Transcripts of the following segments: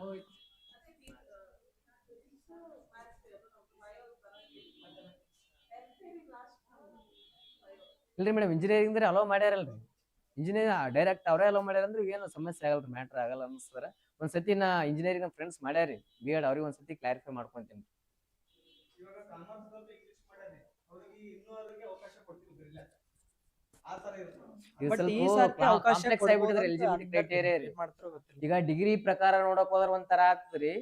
ಐತಿ ಇಲ್ರಿ madam engineering ಅಂದ್ರೆ ಅಲೋ ಮಾಡ್ಯಾರಲ್ರಿ. ಇಂಜಿನಿಯರ್ ಡೈರೆಕ್ಟ್ ಅವರೇ ಅಲೋ ಮಾಡ್ಯಾರ ಅಂದ್ರೆ ಏನು ಸಮಸ್ಯೆ ಆಗಲ್ಲ ಮ್ಯಾಟ್ರ್ ಆಗಲ್ಲ ಅನ್ಸ್ತಾರ ಒಂದ್ಸತಿ ನಾ ಇಂಜಿನಿಯರಿಂಗ್ ಫ್ರೆಂಡ್ಸ್ ಮಾಡ್ಯಾರಿ ಬಿ ಎಡ್ ಅವ್ರಿಗೆ ಒಂದ್ಸತಿ ಕ್ಲಾರಿಫೈ ಮಾಡ್ಕೊಂತೀನಿ. ಈಗ ಡಿಗ್ರಿ ಪ್ರಕಾರ ನೋಡಕ್ ಹೋದ್ರ ಒಂಥರ ಆಗ್ತದ್ರಿ.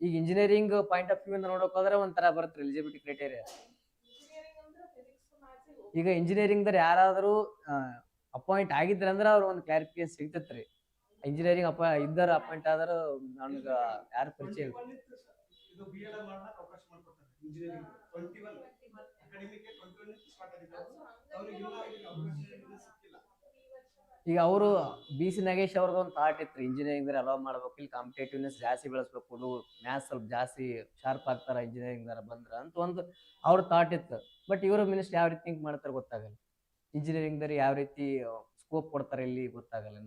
ಈಗ ಇಂಜಿನಿಯರಿಂಗ್ ಪಾಯಿಂಟ್ ಆಫ್ ವ್ಯೂ ಇಂದ ನೋಡಕ್ ಹೋದ್ರೆ ಒಂಥರ ಬರುತ್ತೆ ಎಲಿಜಿಬಿಲಿಟಿ ಕ್ರೈಟೇರಿಯಾ ಈಗ ಇಂಜಿನಿಯರಿಂಗ್ ದರ್ ಯಾರಾದರೂ ಅಪಾಯಿಂಟ್ ಆಗಿದ್ರೆ ಅಂದ್ರೆ ಅವ್ರ ಒಂದು ಕ್ಲಾರಿಫಿಕೇಶನ್ ಸಿಗ್ತತ್ರಿ. ಇಂಜಿನಿಯರಿಂಗ್ ಅಪ ಇದ್ದಾರ ಅಪಾಯಿಂಟ್ ಆದ್ರ ನನ್ಗ ಯಾರು ಪರಿಚಯ ಇಲ್ಲ. ಇದು ಬಿ ಎಲ್ ಮಾಡಕ್ ಅವಕಾಶ ಮಾಡ್ಕೊಡ್ತಾರೆ. Engineering twenty one academic twenty one start ಆಗಿದ್ದು ಅವ್ರಿಗೆ ಅವ್ರಿಗೆ ಅವಕಾಶ ಸಿಕ್ಕಿಲ್ಲ. ಈಗ ಅವರು ಬಿ ಸಿ ನಾಗೇಶ್ ಅವ್ರದ್ದು ಒಂದು ಥಾಟ್ ಇತ್ತು. ಇಂಜಿನಿಯರಿಂಗ್ ದಾರ ಅಲೋ ಮಾಡ್ಬೇಕು ಇಲ್ಲಿ ಕಾಂಪಿಟೇಟಿವ್ನೆಸ್ ಜಾಸ್ತಿ ಬೆಳೆಸ್ಬೇಕು. ಮ್ಯಾಥ್ಸ್ ಸ್ವಲ್ಪ ಜಾಸ್ತಿ ಶಾರ್ಪ್ ಆಗ್ತಾರೆ ಇಂಜಿನಿಯರಿಂಗ್ ದಾರ ಬಂದ್ರ ಅಂತ ಒಂದು ಅವ್ರ ಥಾಟ್ ಇತ್ತು. ಬಟ್ ಇವರು ಮಿನಿಸ್ಟರ್ ಯಾವ ರೀತಿ ಥಿಂಕ್ ಮಾಡ್ತಾರೆ ಗೊತ್ತಾಗಲ್ಲ. ಇಂಜಿನಿಯರಿಂಗ್ ದಾರಿ ಯಾವ ರೀತಿ ಸ್ಕೋಪ್ ಕೊಡ್ತಾರೆ ಇಲ್ಲಿ ಗೊತ್ತಾಗಲ್ಲ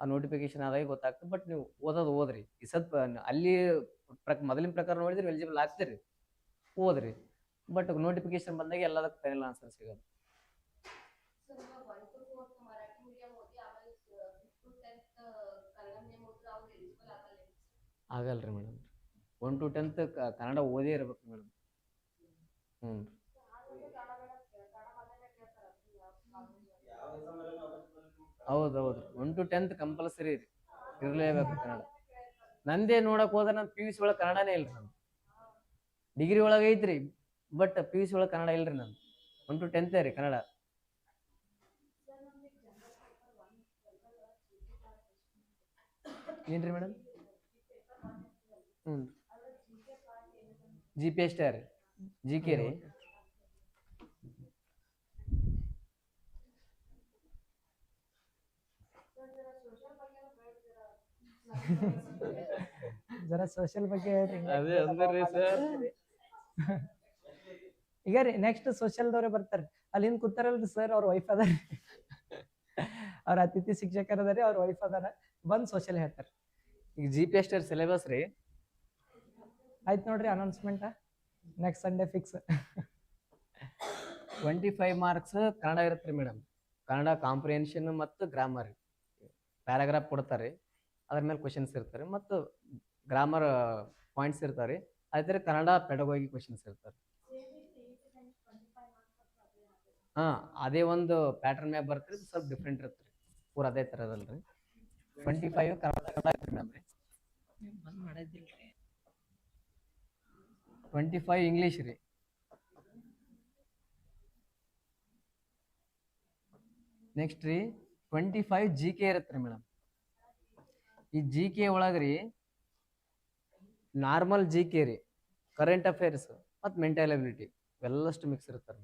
ಆ ನೋಟಿಫಿಕೇಶನ್ ಆದಾಗ ಗೊತ್ತಾಗ್ತದೆ. ಬಟ್ ನೀವು ಓದೋದು ಓದ್ರಿ. ಈ ಸ್ವಲ್ಪ ಅಲ್ಲಿ ಪ್ರಕ ಮೊದಲಿನ ಪ್ರಕಾರ ನೋಡಿದ್ರೆ ಎಲಿಜಿಬಲ್ ಆಗ್ತೀರಿ ಓದ್ರಿ. ಬಟ್ ನೋಟಿಫಿಕೇಶನ್ ಬಂದಾಗ ಎಲ್ಲದಕ್ಕೆ ಫೈನಲ್ ಆನ್ಸರ್ ಸಿಗೋದು. ಆಗಲ್ರಿ madam. One two tenth Kannada ಓದೇ ಇರ್ಬೇಕು ಮೇಡಮ್. ಹ್ಞೂ ಹೌದು ಹೌದು ಒನ್ ಟು ಟೆಂತ್ ಕಂಪಲ್ಸರಿ ಇರಲೇಬೇಕು ಕನ್ನಡ. ನಂದೇ ನೋಡಕ್ ಹೋದ್ರೆ ನನ್ನ ಪಿ ಯು ಸಿ ಒಳಗೆ ಕನ್ನಡನೇ ಇಲ್ರಿ ನಾನು ಡಿಗ್ರಿ ಒಳಗೆ ಐತ್ರಿ ಬಟ್ ಪಿ ಯು ಸಿ ಒಳಗೆ ಕನ್ನಡ ಇಲ್ರಿ ನಾನು ಒನ್ ಟು ಟೆಂತ್ ರೀ ಕನ್ನಡ. ಏನ್ರಿ ಮೇಡಮ್ ಹ್ಞೂ ಜಿ ಪಿ ಎಷ್ಟೇ ರೀ. ಜಿ ಕೆ ರೀ. ಜರ ಸೋಷಿಯಲ್ ಬಗ್ಗೆ ಹೇಳ್ರಿ ಅದೇ ಅಂದ್ರಿ ಸರ್ ಈಗ ರೀ ನೆಕ್ಸ್ಟ್ ಸೋಷಿಯಲ್ದವ್ರೆ ಬರ್ತಾರೆ ಅಲ್ಲಿ ಹಿಂದ್ ಕೂತಾರಲ್ರಿ ಸರ್ ಅವ್ರ ವೈಫ್ ಅದಾರ ಅವ್ರ ಅತಿಥಿ ಶಿಕ್ಷಕರ ಅದಾರಿ ಅವ್ರ ವೈಫ್ ಅದಾರ ಬಂದ್ ಸೋಷಿಯಲ್ ಹೇಳ್ತಾರೆ ಈಗ ಜಿ ಪಿ ಎಸ್ಟರ್ ಸಿಲೆಬಸ್ ರೀ ಆಯ್ತು ನೋಡ್ರಿ announcement next Sunday fix twenty five marks Kannada ಇರುತ್ತೆ ರೀ ಮೇಡಮ್ ಕನ್ನಡ ಕಾಂಪ್ರಿಹೆನ್ಷನ್ ಮತ್ತು ಗ್ರಾಮರ್ ಪ್ಯಾರಾಗ್ರಾಫ್ ಕೊಡ್ತಾರೆ ಅದ್ರ ಮೇಲೆ ಕ್ವಶನ್ಸ್ ಇರ್ತಾರೆ. ಮತ್ತು ಗ್ರಾಮರ್ ಪಾಯಿಂಟ್ಸ್ ಇರ್ತಾರೆ. ಅದೇ ಕನ್ನಡ ಪೆಡಗೋಗಿ ಕ್ವಶನ್ಸ್ ಇರ್ತಾರೆ. ಹಾಂ, ಅದೇ ಒಂದು ಪ್ಯಾಟರ್ನ್ ಮ್ಯಾಗ ಬರ್ತೀರಿ ಸ್ವಲ್ಪ ಡಿಫ್ರೆಂಟ್ ಇರುತ್ತೆ ರೀ ಪೂರ ಅದೇ ಥರದಲ್ರಿ. ಟ್ವೆಂಟಿ ಫೈವ್ ಕನ್ನಡ ರೀ. ಟ್ವೆಂಟಿ ಫೈವ್ ಇಂಗ್ಲೀಷ್ ರೀ. ನೆಕ್ಸ್ಟ್ ರೀ ಟ್ವೆಂಟಿ ಫೈವ್ ಜಿ ಕೆ ಇರುತ್ತೆ ರೀ ಮೇಡಮ್ ಈ ಜಿ ಕೆ ಒಳಗೆ ರೀ ನಾರ್ಮಲ್ ಜಿ ಕೆ ರೀ. ಕರೆಂಟ್ ಅಫೇರ್ಸ್ ಮತ್ತು ಮೆಂಟಲ್ ಅಬಿಲಿಟಿ ಎಲ್ಲಷ್ಟು ಮಿಕ್ಸ್ ಇರ್ತಾರೆ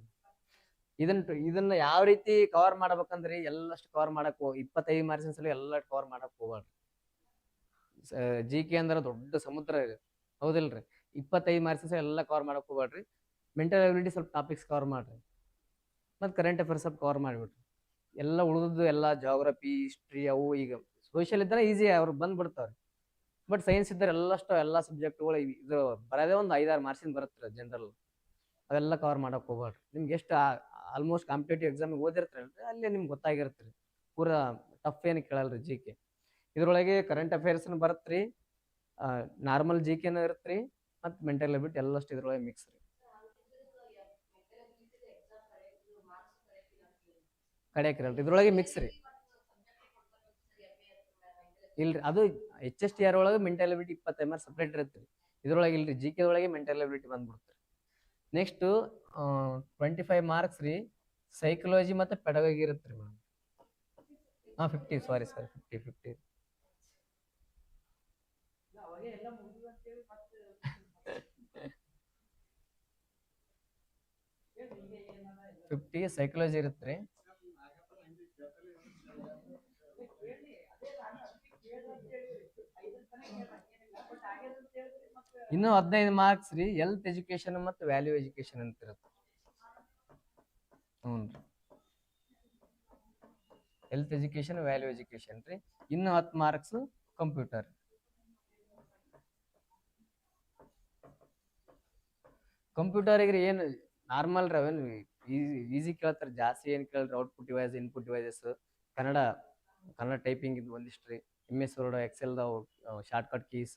ಇದನ್ನ ಇದನ್ನ ಯಾವ ರೀತಿ ಕವರ್ ಮಾಡ್ಬೇಕಂದ್ರೆ ಎಲ್ಲಷ್ಟು ಕವರ್ ಮಾಡಕ್ ಇಪ್ಪತ್ತೈದು ಮಾರ್ಕ್ಸ್ ಸಲ ಎಲ್ಲ ಕವರ್ ಮಾಡಕ್ ಹೋಗ್ಬಾರ್ದು ಜಿ ಕೆ ಅಂದ್ರೆ ದೊಡ್ಡ ಸಮುದ್ರ ಇದೆ ಹೌದಿಲ್ರಿ? ಇಪ್ಪತ್ತೈದು ಮಾರ್ಕ್ಸ್ ಎಲ್ಲ ಕವರ್ ಮಾಡಕ್ ಹೋಗ್ಬಾಡ್ರಿ ಮೆಂಟಲ್ ಅಬಿಲಿಟಿ ಸ್ವಲ್ಪ ಟಾಪಿಕ್ಸ್ ಕವರ್ ಮಾಡ್ರಿ. ಮತ್ತು ಕರೆಂಟ್ ಅಫೇರ್ಸ್ ಸ್ವಲ್ಪ ಕವರ್ ಮಾಡಿಬಿಟ್ರಿ ಎಲ್ಲ ಉಳಿದದ್ದು ಎಲ್ಲ ಜಾಗ್ರಫಿ ಹಿಸ್ಟ್ರಿ ಅವು ಈಗ ಸೋಷಿಯಲ್ ಇದ್ದರೆ ಈಸಿ ಅವ್ರು ಬಂದ್ಬಿಡ್ತಾವ್ರಿ. ಬಟ್ ಸೈನ್ಸ್ ಇದ್ದರೆ ಎಲ್ಲಷ್ಟು ಎಲ್ಲ ಸಬ್ಜೆಕ್ಟ್ಗಳು ಇದು ಬರೋದೇ ಒಂದು ಐದಾರು ಮಾರ್ಕ್ಸಿಂದ ಬರುತ್ತೆ ಜನರಲ್ ಅವೆಲ್ಲ ಕವರ್ ಮಾಡೋಕೆ ಹೋಗ್ಬೇಡ್ರಿ ನಿಮ್ಗೆ ಎಷ್ಟು ಆಲ್ಮೋಸ್ಟ್ ಕಾಂಪಿಟೇಟಿವ್ ಎಕ್ಸಾಮಿಗೆ ಓದಿರ್ತೀರಲ್ರಿ ಅಲ್ಲಿ ನಿಮ್ಗೆ ಗೊತ್ತಾಗಿರುತ್ತೆ ರೀ. ಪೂರಾ ಟಫ್ ಏನು ಕೇಳಲ್ರಿ ಜಿ ಕೆ ಇದ್ರೊಳಗೆ ಕರೆಂಟ್ ಅಫೇರ್ಸ್ನು ಬರುತ್ತೆ ರೀ ನಾರ್ಮಲ್ ಜಿ ಕೆನೂ ಇರುತ್ತೆ ರೀ ಮತ್ತು ಮೆಂಟಲ್ ಅಬಿಲಿಟಿ ಎಲ್ಲಷ್ಟು ಇದ್ರೊಳಗೆ ಮಿಕ್ಸ್ ರೀ. ಕಡೆ ಇರಲ್ರಿ ಇದ್ರೊಳಗೆ ಮಿಕ್ಸ್ ರೀ. ಇಲ್ರಿ, ಅದು ಎಚ್ ಎಸ್ ಟಿ ಆರ್ ಒಳಗೆ ಮೆಂಟಲ್ ಇಪ್ಪತ್ತೈದು ಮಾರ್ಕ್ಸ್ ಸಪ್ರೇಟ್ ಇರುತ್ತೆ ಇದ್ರೊಳಗೆ ಇಲ್ರಿ ಜಿ ಕೆ ಒಳಗೆ ಮೆಂಟಲ್ ಅಬಿಲಿಟಿ ಬಂದ್ಬಿಡ್ತಾರೆ. ನೆಕ್ಸ್ಟ್ ಟ್ವೆಂಟಿ ಫೈವ್ ಮಾರ್ಕ್ಸ್ ರೀ ಸೈಕಲಾಜಿ ಮತ್ತು ಪೆಡಗಾಗಿ ಇರುತ್ತೆ ರೀ ಮೇಡಮ್ ಹಾಂ fifty sorry sir fifty fifty fifty psychology ಇರುತ್ತೆ ರೀ. ಇನ್ನು ಹದಿನೈದು ಮಾರ್ಕ್ಸ್ ರೀ ಎಲ್ತ್ ಎಜುಕೇಶನ್ ಮತ್ತು ವ್ಯಾಲ್ಯೂ ಎಜುಕೇಶನ್ ಅಂತ ಇರುತ್ತೆ ಹ್ಞೂ ಹೆಲ್ತ್ ಎಜುಕೇಶನ್ ವ್ಯಾಲ್ಯೂ ಎಜುಕೇಶನ್ ರೀ. ಇನ್ನು ಹತ್ತು ಮಾರ್ಕ್ಸ್ ಕಂಪ್ಯೂಟರ್ ಕಂಪ್ಯೂಟರಿಗೆ ರೀ ಏನು ನಾರ್ಮಲ್ ರೀ ಅವೇನು ಈಸಿ ಕೇಳ್ತಾರೆ. ಜಾಸ್ತಿ ಏನು ಕೇಳ್ರಿ output device input devices Kannada Kannada typing ಇದು ಒಂದಿಷ್ಟು ರೀ. ಎಂ ಎಸ್ ವರ್ಡ್ ಎಕ್ಸೆಲ್ದಾವು ಶಾರ್ಟ್ಕಟ್ ಕೀಸ್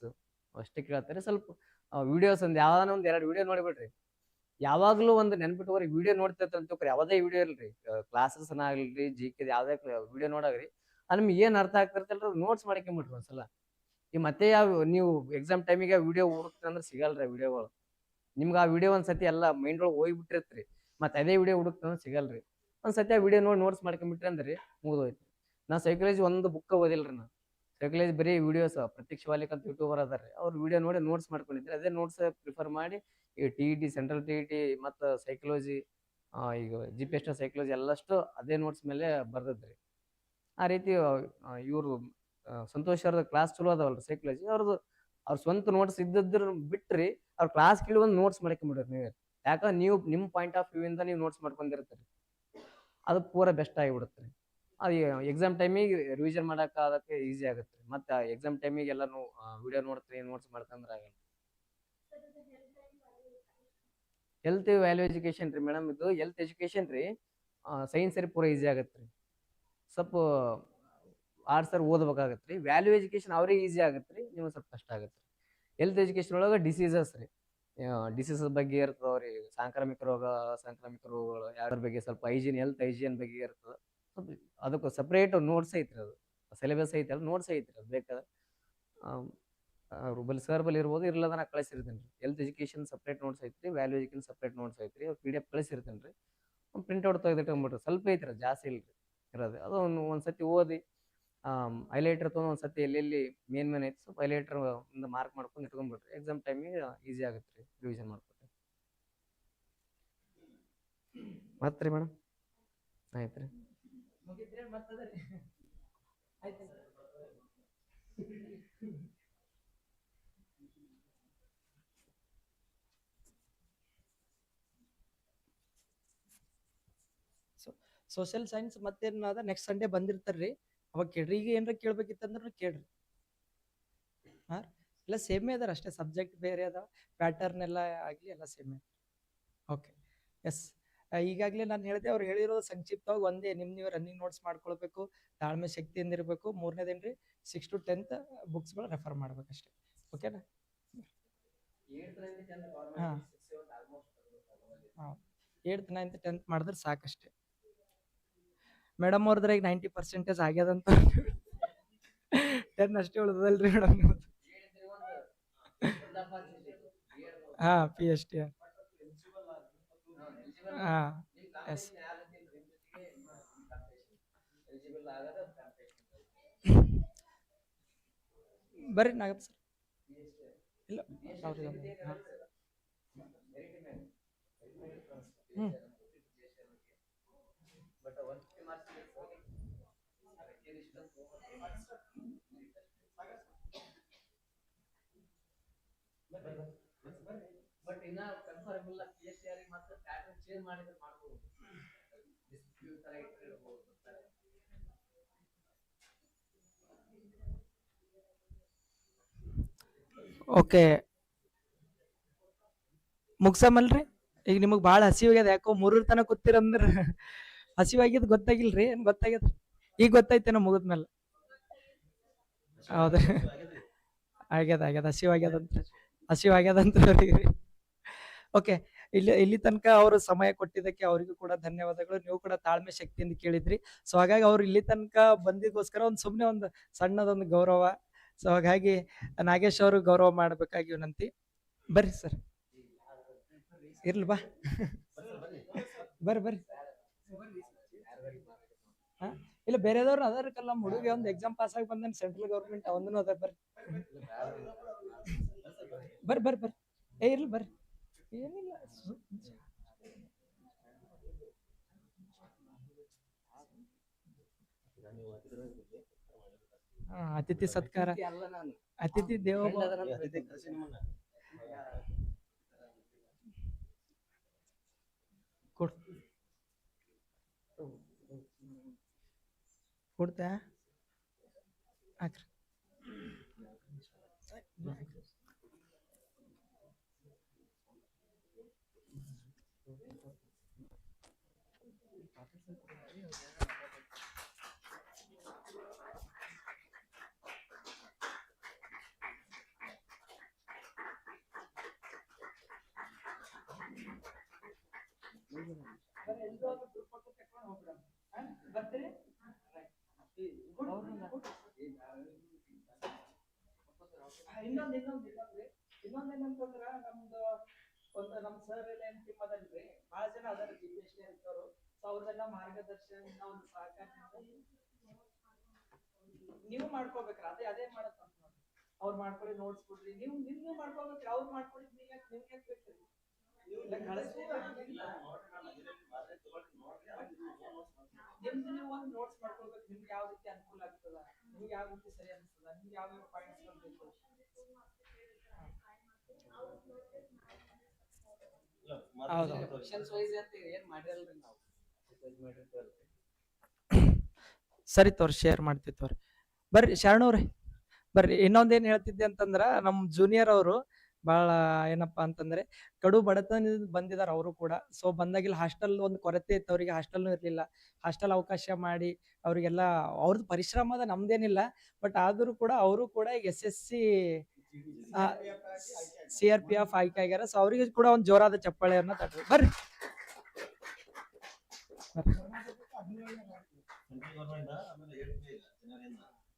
ಅಷ್ಟೇ ಕೇಳ್ತಾರೆ. ಸ್ವಲ್ಪ ವಿಡಿಯೋಸ್ ಒಂದು ಯಾವ್ದಾನ ಒಂದು ಎರಡು ವಿಡಿಯೋ ನೋಡಿಬಿಡ್ರಿ. ಯಾವಾಗಲೂ ಒಂದು ನೆನ್ಪಿಟ್ಟುವರೆ ವಿಡಿಯೋ ನೋಡ್ತಿರ್ತಾರೆ ಅಂತ ಯಾವುದೇ ವಿಡಿಯೋ ಇಲ್ರಿ. ಕ್ಲಾಸಸ್ ಆಗಲಿ ಜಿ ಕೆ ಯಾವುದೇ ವಿಡಿಯೋ ನೋಡಾಗ್ರಿ. ಅದು ನಿಮ್ಗೆ ಏನು ಅರ್ಥ ಆಗ್ತಿರ್ತಲ್ಲ ನೋಟ್ಸ್ ಮಾಡ್ಕೊಂಬಿಟ್ರಿ ಒಂದ್ಸಲ. ಈ ಮತ್ತೆ ಯಾವ, ನೀವು ಎಕ್ಸಾಮ್ ಟೈಮಿಗೆ ವಿಡಿಯೋ ಹುಡುಕ್ತೀರಿ ಅಂದ್ರೆ ಸಿಗಲ್ರಿ ವಿಡಿಯೋಗಳು ನಿಮ್ಗೆ ಆ ವಿಡಿಯೋ ಒಂದ್ಸತಿ ಎಲ್ಲ ಮೈಂಡ್ ಒಳಗೆ ಹೋಗ್ಬಿಟ್ಟಿರ್ತ್ರಿ ಮತ್ತೆ ಅದೇ ವಿಡಿಯೋ ಹುಡುಕ್ತಂದ್ರೆ ಸಿಗಲ್ರಿ. ಒಂದ್ಸತಿ ಆ ವಿಡಿಯೋ ನೋಡಿ ನೋಟ್ಸ್ ಮಾಡ್ಕೊಂಬಿಟ್ರಿ ಅಂದ್ರೆ ಮುಗಿದೋಯ್ತು. ನಾ ಸೈಕಾಲಜಿ ಒಂದು ಬುಕ್ ಓದಿಲ್ರಿ ನಾನು ಸೈಕಾಲಜಿ ಬರೀ ವಿಡಿಯೋಸ್ ಪ್ರತ್ಯಕ್ಷ ವಾಲಿಕ್ ಅಂತ ಯೂಟ್ಯೂಬರ್ ಅದಾರೆ ಅವ್ರು ವಿಡಿಯೋ ನೋಡಿ ನೋಟ್ಸ್ ಮಾಡ್ಕೊಂಡಿದ್ರೆ. ಅದೇ ನೋಟ್ಸ್ ಪ್ರಿಫರ್ ಮಾಡಿ ಈ T E T central T E T ಮತ್ತು ಸೈಕಾಲಜಿ ಈಗ ಜಿ ಪಿ ಎಸ್ ಸೈಕಾಲಜಿ ಎಲ್ಲಷ್ಟು ಅದೇ ನೋಟ್ಸ್ ಮೇಲೆ ಬರ್ದದ್ರಿ. ಆ ರೀತಿ ಇವರು ಸಂತೋಷ್ ಅವ್ರದ್ದು ಕ್ಲಾಸ್ ಚಲೋ ಅದಾವಲ್ರಿ ಸೈಕಾಲಜಿ ಅವ್ರದ್ದು ಅವ್ರ ಸ್ವಂತ ನೋಟ್ಸ್ ಇದ್ದದ್ರ ಬಿಟ್ರಿ ಅವ್ರ ಕ್ಲಾಸ್ ಕೇಳಿ ಒಂದು ನೋಟ್ಸ್ ಮಾಡ್ಕೊಂಬಿಡ್ರಿ ನೀವೇ. ಯಾಕಂದ್ರೆ ನೀವು ನಿಮ್ಮ ಪಾಯಿಂಟ್ ಆಫ್ ವ್ಯೂ ಇಂದ ನೀವು ನೋಟ್ಸ್ ಮಾಡ್ಕೊಂಡಿರ್ತೀರಿ. ಅದು ಪೂರ ಬೆಸ್ಟ್ ಆಗಿಬಿಡುತ್ತೆ ಅದು ಎಕ್ಸಾಮ್ ಟೈಮಿಗೆ ರಿವಿಷನ್ ಮಾಡಕ್ಕೆ ಅದಕ್ಕೆ ಈಸಿ ಆಗುತ್ತೆ. ಮತ್ತೆ ಎಕ್ಸಾಮ್ ಟೈಮಿಗೆ ಎಲ್ಲಾನು ವಿಡಿಯೋ ನೋಡ್ತೀನಿ ನೋಟ್ಸ್ ಮಾಡ್ತಂದ್ರೆ ಆಗಲ್ಲ ಹೆಲ್ತ್ ವ್ಯಾಲ್ಯೂ ಎಜುಕೇಶನ್ ರೀ ಮೇಡಮ್ ಇದು. ಹೆಲ್ತ್ ಎಜುಕೇಶನ್ ರೀ ಸೈನ್ಸ್ ರೀ ಪೂರ ಈಸಿ ಆಗುತ್ತೆ ರೀ. ಸ್ವಲ್ಪ ಆರ್ಟ್ಸ್ ಓದ್ಬೇಕಾಗತ್ತೆ ರೀ. ವ್ಯಾಲ್ಯೂ ಎಜುಕೇಶನ್ ಅವ್ರಿಗೆ ಈಸಿ ಆಗುತ್ತೆ ರೀ ಸ್ವಲ್ಪ ಕಷ್ಟ ಆಗತ್ತೆ ರೀ. ಹೆಲ್ತ್ ಎಜುಕೇಶನ್ ಒಳಗೆ ಡಿಸೀಸಸ್ ರೀ. ಡಿಸೀಸಸ್ ಬಗ್ಗೆ ಇರ್ತದೆ ಅವ್ರಿಗೆ ಸಾಂಕ್ರಾಮಿಕ ರೋಗ, ಸಾಂಕ್ರಾಮಿಕ ರೋಗಗಳು ಯಾವ್ದ್ರ ಬಗ್ಗೆ ಸ್ವಲ್ಪ ಹೈಜೀನ್ ಹೆಲ್ತ್ ಹೈಜೀನ್ ಬಗ್ಗೆ ಇರ್ತದೆ. ಅದಕ್ಕೆ ಸಪ್ರೇಟ್ ನೋಟ್ಸ್ ಐತ್ರಿ ಅದು. ಸಿಲೆಬಸ್ ಐತಲ್ಲ ನೋಟ್ಸ್ ಐತ್ರಿ ಅದು ಬೇಕಾದ್ರೆ. ರೂಬಲ್ ಸರ್ ಬಲ್ಲಿ ಇರ್ಬೋದು, ಇರ್ಲದ ನಾ ಕಳಿಸಿರ್ತೀನಿ ರೀ. ಹೆಲ್ತ್ ಎಜುಕೇಶನ್ ಸಪ್ರೇಟ್ ನೋಟ್ಸ್ ಐತ್ರಿ ವ್ಯಾಲ್ಯೂ ಎಜುಕೇಶನ್ ಸಪ್ರೇಟ್ ನೋಟ್ಸ್ ಐತ್ರಿ ಪಿ ಡಿ ಎಫ್ ಕಳಿಸಿರ್ತೀನಿ ರೀ. ಒಂದು ಪ್ರಿಂಟ್ಔಟ್ ತೆಗೆದಿಟ್ಕೊಂಬಿಟ್ರಿ ಸ್ವಲ್ಪ ಐತ್ರಿ ಜಾಸ್ತಿ ಜಾಸ್ತಿ ರೀ ಇರೋದು. ಅದು ಒಂದು ಒಂದು ಸತಿ ಓದಿ ಹೈಲೈಟರ್ ತೊಗೊಂಡು ಒಂದು ಸತಿ ಎಲ್ಲೆಲ್ಲಿ ಮೇನ್ ಮೇನ್ ಐತಿ, ಸ್ವಲ್ಪ ಹೈಲೈಟರ್ ಒಂದು ಮಾರ್ಕ್ ಮಾಡ್ಕೊಂಡು ಇಟ್ಕೊಂಡ್ಬಿಟ್ರಿ ಎಕ್ಸಾಮ್ ಟೈಮಿಗೆ ಈಸಿ ಆಗುತ್ತೆ ರೀ ರಿವಿಷನ್ ಮಾಡ್ಕೊಟ್ರಿ. ಮತ್ತೆ ರೀ ಮೇಡಮ್ ಆಯ್ತು ರೀ. ಮುಗಿತ್ರಿ ಮತ್ತದ. ರೀ ಆಯ್ತು ಸೋಷಿಯಲ್ ಸೈನ್ಸ್ ಮತ್ತೇನಾದ ನೆಕ್ಸ್ಟ್ ಸಂಡೇ ಬಂದಿರ್ತಾರ್ರಿ. ಅವಾಗ ಕೇಳ್ರಿ. ಈಗ ಏನಾರ ಕೇಳ್ಬೇಕಿತ್ತಂದ್ರೆ ಕೇಳ್ರಿ. ಹಾ? ಎಲ್ಲ ಸೇಮೇ ಅದಾರ ಅಷ್ಟೇ. ಸಬ್ಜೆಕ್ಟ್ ಬೇರೆ ಅದಾವ. ಪ್ಯಾಟರ್ನ್ ಎಲ್ಲ ಆಗಲಿ ಎಲ್ಲ ಸೇಮೇ ಓಕೆ ಎಸ್ ಈಗಾಗಲೇ ನಾನು ಹೇಳಿದೆ ಅವ್ರು ಹೇಳಿರೋದು ಸಂಕ್ಷಿಪ್ತವಾಗಿ ಒಂದೇ ನಿಮ್ಮ ನೀವು ರನ್ನಿಂಗ್ ನೋಟ್ಸ್ ಮಾಡ್ಕೊಳ್ಬೇಕು ತಾಳ್ಮೆ ಶಕ್ತಿಯಿಂದ ಇರಬೇಕು ಮೂರನೇದೇನ್ರಿ ಸಿಕ್ಸ್ ಟು ಟೆಂತ್ ಬುಕ್ಸ್ಗಳು ರೆಫರ್ ಮಾಡ್ಬೇಕಷ್ಟೇ ಓಕೆನಾ? ಹಾಂ. ಏಯ್ತ್ ನೈನ್ತ್ ಟೆಂತ್ ಮಾಡಿದ್ರೆ ಸಾಕಷ್ಟೇ. ಮೇಡಮ್ ಅವ್ರದ್ರಾಗ ನೈಂಟಿ ಪರ್ಸೆಂಟೇಜ್ ಆಗ್ಯದಂತ ಟೆನ್ ಅಷ್ಟೇ ಉಳಿದಲ್ರಿ ಮೇಡಮ್ ಹಾಂ ಪಿ ಎಚ್ ಡಿ ಹಾಂ ಎಸ್ ಬರ್ರಿ ನಾಗಪ್ಪ ಸರ್ ಇಲ್ಲ ಅವ್ರಿಗೆ ಹಾಂ ಹ್ಞೂ ಬಟ್ ಇನ್ನ ಕನ್ಫರ್ಮ್ ಇಲ್ಲ ಪಿ ಎಸ್ ಸಿ ಆರ್ ಮತ್ತೆ ಪ್ಯಾಟರ್ನ್ ಚೇಂಜ್ ಮಾಡಿದ್ರೆ ಮಾಡ್ಬೋದು ಡಿಸ್ಪ್ಯೂಟ್ ತರ ಇಟ್ಟಿರ್ಬೋದು ಓಕೆ ಮುಗ್ಸಮಲ್ರಿ? ಈಗ ನಿಮಗ್ ಭಾಳ ಹಸಿವಾಗ್ಯದ ಯಾಕೋ ಮೂರರ ತನಕ ಕೂತಿರಂದ್ರ ಹಸಿವಾಗಿದ್ ಗೊತ್ತಾಗಿಲ್ರಿ, ಏನ್ ಗೊತ್ತಾಗ್ಯದ ಈಗ ಗೊತ್ತಾಯ್ತೇನೋ ಮುಗಿದ್ಮೇಲೆ. ಹೌದ್ರಿ ಆಗ್ಯದ ಆಗ್ಯದ ಹಸಿವಾಗ್ಯದಂತ ಹಸಿವಾಗ್ಯದಂತ ಓಕೆ ಇಲ್ಲಿ ಇಲ್ಲಿ ತನಕ ಅವರು ಸಮಯ ಕೊಟ್ಟಿದ್ದಕ್ಕೆ ಅವರಿಗೂ ಕೂಡ ಧನ್ಯವಾದಗಳು. ನೀವು ಕೂಡ ತಾಳ್ಮೆ ಶಕ್ತಿಯಿಂದ ಕೇಳಿದ್ರಿ. ಸೊ, ಹಾಗಾಗಿ ಅವ್ರು ಇಲ್ಲಿ ತನಕ ಬಂದಿದ್ದಕ್ಕೋಸ್ಕರ ಒಂದು ಸುಮ್ಮನೆ ಒಂದು ಸಣ್ಣದೊಂದು ಗೌರವ. ಸೊ, ಹಾಗಾಗಿ ನಾಗೇಶ್ ಅವರು ಗೌರವ ಮಾಡಬೇಕಾಗಿ ವಿನಂತಿ. ಬರ್ರಿ ಸರ್. ಇರ್ಲಿ ಬಾ. ಬರ್ರಿ ಬರ್ರಿ. ಹಾ? ಇಲ್ಲ ಬೇರೆದವ್ರು ಅದಾರ ಕಲ್ಲ ಹುಡುಗಿ. ಒಂದು ಎಕ್ಸಾಮ್ ಪಾಸ್ ಆಗಿ ಬಂದನ್ ಸೆಂಟ್ರಲ್ ಗೌರ್ಮೆಂಟ್ ಅವನೂ ಅದ ಬರ್ರಿ. ಬರ್ರಿ ಬರ್ರಿ ಬರ್ರಿ. ಏ, ಇರ್ಲಿ, ಬರ್ರಿ. ಏನಿಲ್ಲ ಅತಿಥಿ ಸತ್ಕಾರ ಅಲ್ಲ ನಾನು ಅತಿಥಿ ದೇವ ಕೊಡ್ ಕೊಡ್ತಾ ಹಾಕ್ರಿ ಬರ್ರಿ ಎಲ್ರೂ ಒಂದು group photo ತಕ್ಕೊಂಡು ಹೋಗ್ಬಿಡೋಣ. ಹಾ? ಬರ್ತೀರಿ? Good, good. ಆ, ಇನ್ನೊಂದ್ ಇನ್ನೊಂದ್ ಇನ್ನೊಂದ್ ನಮ್ದು ಒಂದು ನಮ್ ಜನ ಅದಾರ ಮಾರ್ಗದರ್ಶನ ಸಹಕಾರದಿಂದ ನೀವು ಮಾಡ್ಕೋಬೇಕ್ರ, ಅದೇ ಅದೇ ಮಾಡತ್ತ ಅವ್ರು ಮಾಡ್ಕೊಳ್ಳಿ ನೋಟ್ಸ್ ಕೊಡ್ರಿ ನೀವು ನೀವು ನೀವು ಮಾಡ್ಕೋಬೇಕ್ರಿ, ಅವ್ರು ಮಾಡ್ಕೊಳ್ಳಿ ನೀವು ಯಾಕೆ, ನಿಮ್ಗೆ ಬೇಕ್ರಿ ನೋಟ್ಸ್ ನಿಮ್ಗೆ ಯಾವ ರೀತಿ ಅನುಕೂಲ ಆಗ್ತದ ಯಾವ ರೀತಿ ಸರಿ ಅನಿಸ್ತದ. ಸರಿ ತೋರಿ ಶೇರ್ ಮಾಡ್ತೀವಿ ತೋರಿ ಬರ್ರಿ ಶರಣವ್ರಿ ಬರ್ರಿ, ಇನ್ನೊಂದೇನ್ ಹೇಳ್ತಿದ್ದೆ ಅಂತಂದ್ರ, ನಮ್ ಜೂನಿಯರ್ ಅವರು ಬಹಳ ಏನಪ್ಪಾ ಅಂತಂದ್ರೆ ಕಡು ಬಡತನ ಬಂದಿದಾರ ಅವರು ಕೂಡ. ಸೊ ಬಂದಾಗಿಲ್ಲ ಹಾಸ್ಟೆಲ್ ಒಂದು ಕೊರತೆ ಇತ್ತು. ಅವರಿಗೆ ಹಾಸ್ಟೆಲ್ನು ಇರಲಿಲ್ಲ. ಹಾಸ್ಟೆಲ್ ಅವಕಾಶ ಮಾಡಿ ಅವರಿಗೆಲ್ಲ ಅವ್ರದ್ದು ಪರಿಶ್ರಮದ ನಮ್ದೇನಿಲ್ಲ. ಬಟ್ ಆದ್ರೂ ಕೂಡ ಅವರು ಕೂಡ S S C C R P F ಆಯ್ಕೆ ಆಗ್ಯಾರ. ಸೊ ಅವರಿಗೆ ಕೂಡ ಒಂದು ಜೋರಾದ ಚಪ್ಪಾಳೆಯನ್ನ ತಟ್ಟ ಬರ್ರಿ.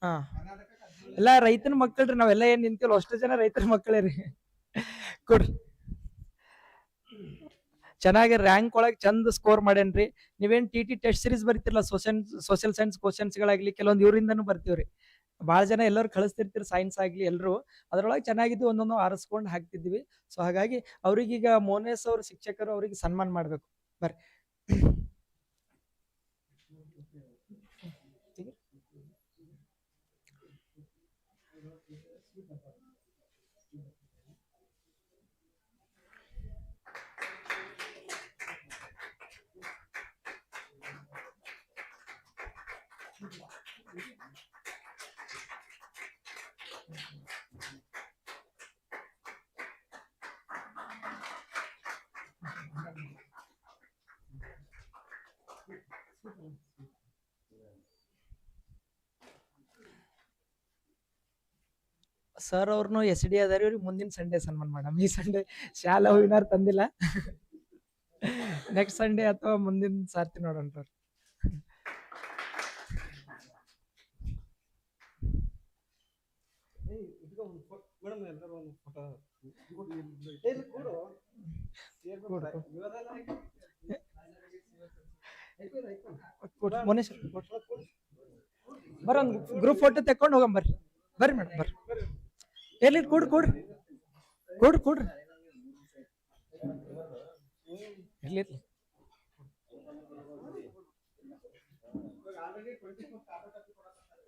ಹಾ. ಎಲ್ಲ ರೈತನ ಮಕ್ಕಳ್ರಿ ನಾವೆಲ್ಲ ಏನ್ ನಿಂತಿಲ್ಲ ಅಷ್ಟು ಜನ ರೈತರ ಮಕ್ಕಳೇ ರೀ. ಕೊಡ್ರಿ. ಚೆನ್ನಾಗಿ ರ್ಯಾಂಕ್ ಒಳಗೆ ಚಂದ ಸ್ಕೋರ್ ಮಾಡೇನ್ರಿ ನೀವೇನು ಟಿ ಟಿ ಟೆಸ್ಟ್ ಸೀರೀಸ್ ಬರ್ತಿರಲ್ಲ ಸೋಷನ್ ಸೋಷಿಯಲ್ ಸೈನ್ಸ್ ಕ್ವಶನ್ಸ್ಗಳಾಗಲಿ ಕೆಲವೊಂದು ಇವರಿಂದನೂ ಬರ್ತೀವ್ರಿ. ಭಾಳ ಜನ ಎಲ್ಲರೂ ಕಳಿಸ್ತಿರ್ತೀರಿ ಸೈನ್ಸ್ ಆಗಲಿ ಎಲ್ಲರೂ ಅದರೊಳಗೆ ಚೆನ್ನಾಗಿದ್ದು ಒಂದೊಂದು ಆರಿಸ್ಕೊಂಡು ಹಾಕ್ತಿದ್ವಿ. ಸೊ ಹಾಗಾಗಿ ಅವ್ರಿಗೀಗ ಮೋನೇಶ್ ಅವರು ಶಿಕ್ಷಕರು ಅವ್ರಿಗೆ ಸನ್ಮಾನ ಮಾಡಬೇಕು. ಬರ್ರಿ. ಸರ್ ಅವ್ರನ್ನು ಎಸ್ ಡಿ ಅದಾರ ಇವ್ರಿಗೆ ಮುಂದಿನ ಸಂಡೇ ಸನ್ಮಾನ ಮಾಡಮ್. ಈ ಸಂಡೇ ಶಾಲಾ ಹೂವಿನಾರ್ ತಂದಿಲ್ಲ. ನೆಕ್ಸ್ಟ್ ಸಂಡೇ ಅಥವಾ ಮುಂದಿನ ಸಾರ್ತಿ ನೋಡೋಣ ಒಂದು ಗ್ರೂಪ್ ಫೋಟೋ ತೆಕ್ಕೊಂಡು ಹೋಗಂಬರ್ರಿ ಬರ್ರಿ. ಮೇಡಮ್ ಬರ್ರಿ. ಎಲ್ಲಿ ಕೊಡ್ರಿ ಕೊಡ್ರಿ ಕೊಡ್ರಿ ಕೊಡ್ರಿ ಎಲ್ಲಿ ಇರ್ಲಿ ಇವಾಗ already 24 ಕಾಪಿ ಕಾಪಿ ಕೊಡಕತ್ತಾರೆ.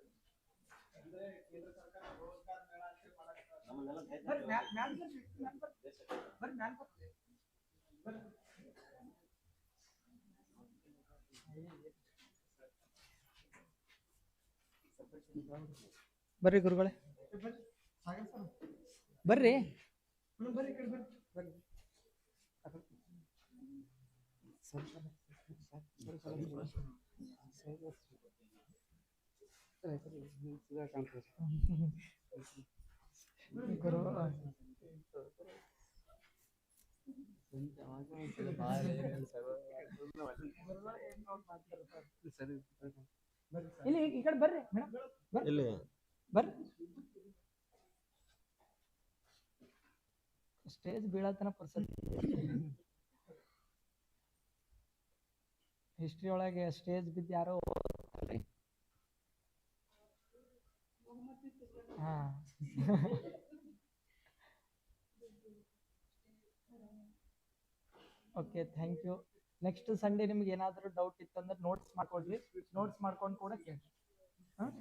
ಅಂದ್ರೆ ಕೇಂದ್ರ ಸರ್ಕಾರ ರೋಜ್ಗಾರ್ ಮೇಳ ಅಂತ ಹೇಳಿ ಮಾಡಕತ್ತಾರೆ. ಬರ್ರಿ ಮ್ಯಾಲ್- ಮ್ಯಾಲ್ ಬರ್ರಿ, ಮ್ಯಾಲ್ ಬರ್ರಿ. ಬರ್ರಿ ಮ್ಯಾಲ್ ಬರ್ರಿ. ಬರ್ರಿ. ಬರ್ರಿ ಗುರುಗಳೇ ಬರ್ರಿ. ಬರ್ರಿ ಬರ್ರಿ. ಬರ್ರಿ. ಇಲ್ಲಿ ಈ ಕಡೆ ಬರ್ರಿ ಮೇಡಮ್ ಇಲ್ಲಿ. ಬರ್ರಿ. ಸ್ಟೇಜ್ ಬೀಳತನ ಪರ್ಸೆಂಟ್ ಹಿಸ್ಟ್ರಿ ಒಳಗೆ ಸ್ಟೇಜ್ ಬಿದ್ದು ಯಾರೋ. ಹಾ. Okay thank you next Sunday ನಿಮ್ಗೆ ಏನಾದರೂ ಡೌಟ್ ಇತ್ತಂದ್ರೆ ನೋಟ್ಸ್ ಮಾಡ್ಕೊಡ್ರಿ. ನೋಟ್ಸ್ ಮಾಡ್ಕೊಂಡು ಕೂಡ ಕೇಳಿ. ಹಾಂ?